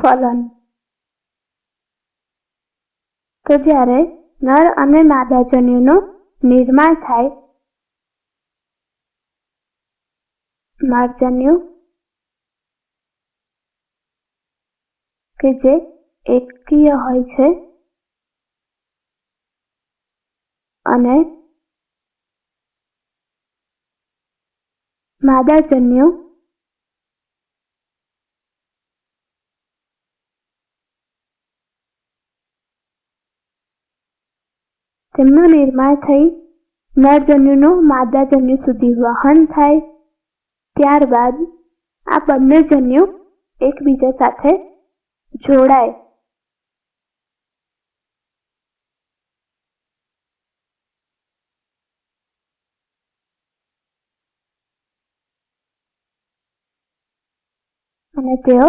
ફલન તો જ્યારે નર અને માદા જન્યુનું નિર્માણ થાય, માર્જન્યુ, કે જે એકકીય હોય છે, અને માદાજન્યુ તેમનું નિર્માણ થઈ નરજન્યુનું માદાજન્યુ સુધી વહન થાય. ત્યારબાદ આ બંને જન્યુ એકબીજા સાથે જોડાય. અને તેઓ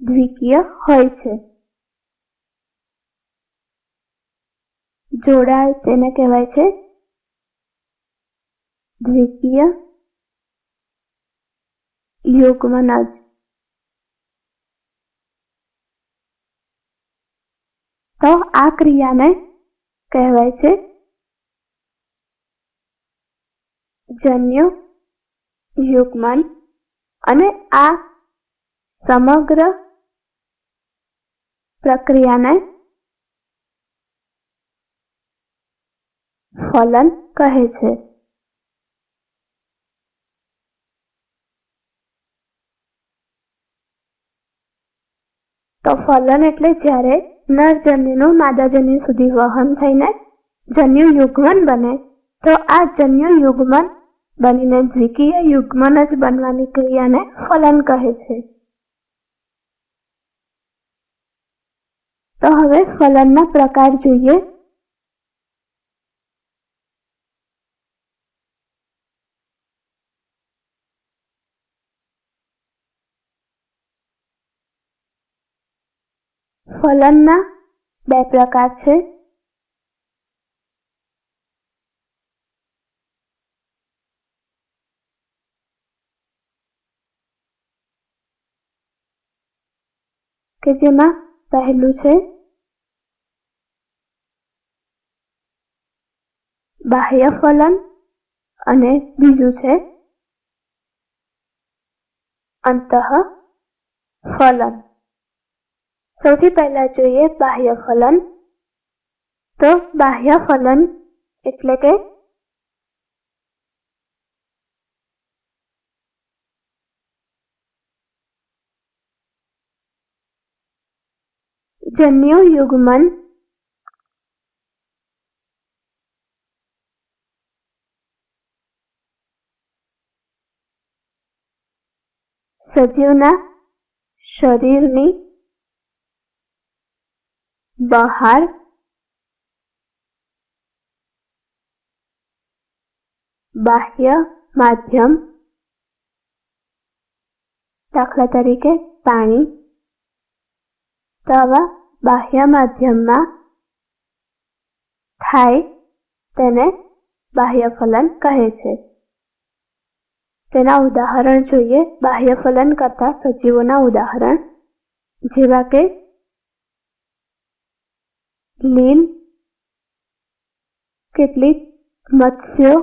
દ્વિકીય હોય છે. જોડાય તેને કહેવાય છે દ્વિતીય યુગ્મનજ તો આ ક્રિયાને કહેવાય છે જન્યુ યુગ્મન અને આ સમગ્ર પ્રક્રિયાને ફલન કહે છે. તો ફલન એટલે જ્યારે નર જન્યુનું માદા જન્યુ સુધી વહન થઈને જન્યુ યુગ્મન બને, તો આ જન્યુ યુગ્મન બનીને દ્વિકીય યુગ્મન જ બનવાની ક્રિયાને ફલન કહે છે. તો હવે ફલનના પ્રકાર જોઈએ. ફલનના બે પ્રકાર છે. કે જેમાં પહેલું છે, બાહ્ય ફલન અને બીજું છે, અંતઃ ફલન. સૌથી પહેલા જોઈએ બાહ્ય ફલન તો બાહ્ય ફલન એટલે કે જન્યુ યુગ્મન સજીવના શરીરની બહાર બાહ્ય માધ્યમ દાખલા તરીકે પાણી તો બાહ્ય માધ્યમમાં થાય તેને બાહ્ય ફલન કહે છે. તેના ઉદાહરણ જોઈએ. બાહ્ય ફલન કરતા સજીવોના ઉદાહરણ જેવા કે લીલ કેટલીક મત્સ્યો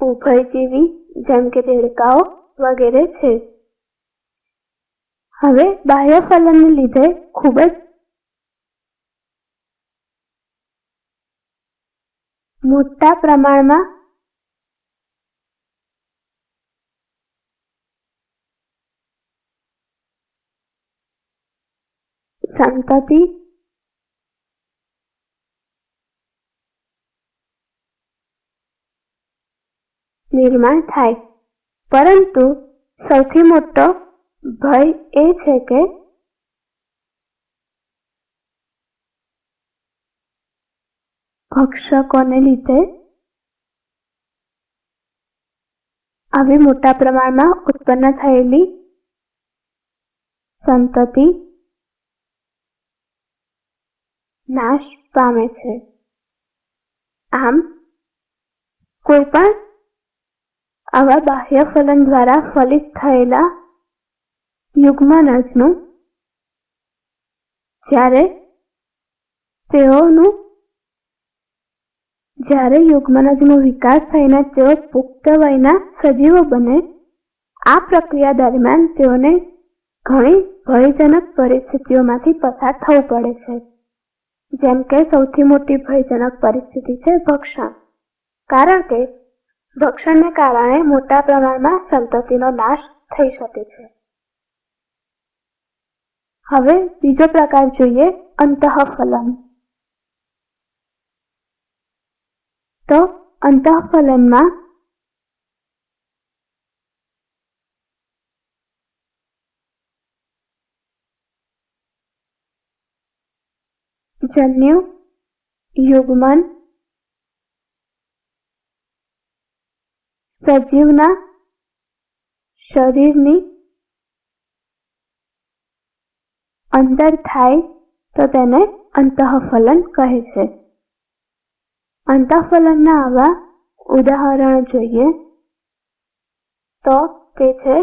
ઉભયજીવી, જેમ કે દેડકાઓ વગેરે છે. હવે બાહ્ય ફલનને લીધે ખૂબ જ મોટા પ્રમાણમાં સંતતિ નિર્માણ થાય. પરંતુ સૌથી મોટો ભય એ છે કે ભક્ષકોને લીધે આવી મોટા પ્રમાણમાં ઉત્પન્ન થયેલી સંતતિ નાશ પામે છે. આમ કોઈ પણ આવા બાહ્ય ફલન દ્વારા ફલિત થયેલા યુગ્મનજનું જ્યારે તેઓનું, જ્યારે યુગ્મનજનો વિકાસ થઈને તેઓ પુખ્ત વયના સજીવો બને, આ પ્રક્રિયા દરમિયાન તેઓને ઘણી ભયજનક પરિસ્થિતિઓમાંથી પસાર થવું પડે છે. જેમ કે સૌથી મોટી ભયજનક પરિસ્થિતિ છે ભક્ષણ. કારણ કે ભક્ષણને કારણે મોટા પ્રમાણમાં સંતતિનો નાશ થઈ શકે છે. હવે બીજો પ્રકાર જોઈએ અંતઃફલન. તો અંતઃફલનમાં જન્યુ? યુગમન સજીવના? શરીરની? અંદર થાય તો તેને અંતઃફલન કહે છે. અંતઃફલનના આવા ઉદાહરણ જોઈએ તો તે છે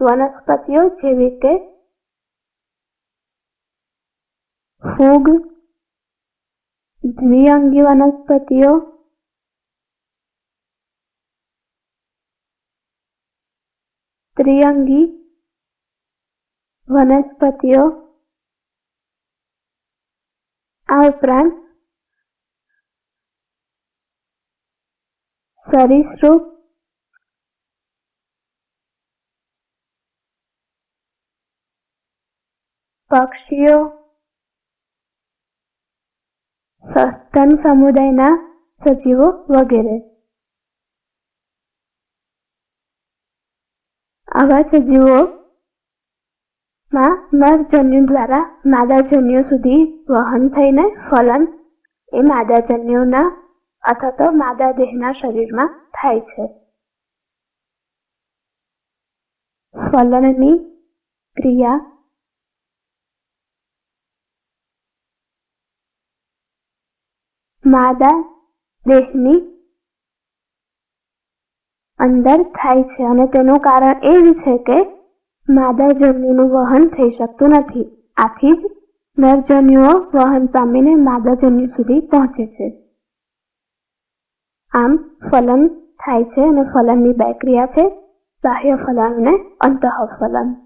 વનસ્પતિઓ જેવી કે ફૂગ દ્વિઅંગી વનસ્પતિઓ ત્રિઅંગી વનસ્પતિઓ. આ ઉપરાંત સરીસૃપ પક્ષીઓ સસ્તન સમુદાયના સજીવો વગેરે. આવા સજીવો માં નરજન્યુ દ્વારા માદાજન્યુ સુધી વહન થઈને ફલન એ માદાજન્યુના અથવા તો માદા દેહના શરીરમાં થાય છે. ફલનની ક્રિયા માદા દેહની અંદર થાય છે અને તેનું કારણ એ જ છે કે માદા જન્યુનું વહન થઈ શકતું નથી. આથી જ નરજન્યુઓ વહન પામીને માદા જન્યુ સુધી પહોંચે છે. આમ ફલન થાય છે અને ફલનની બે ક્રિયા છે. બાહ્ય ફલન અને અંતઃ ફલન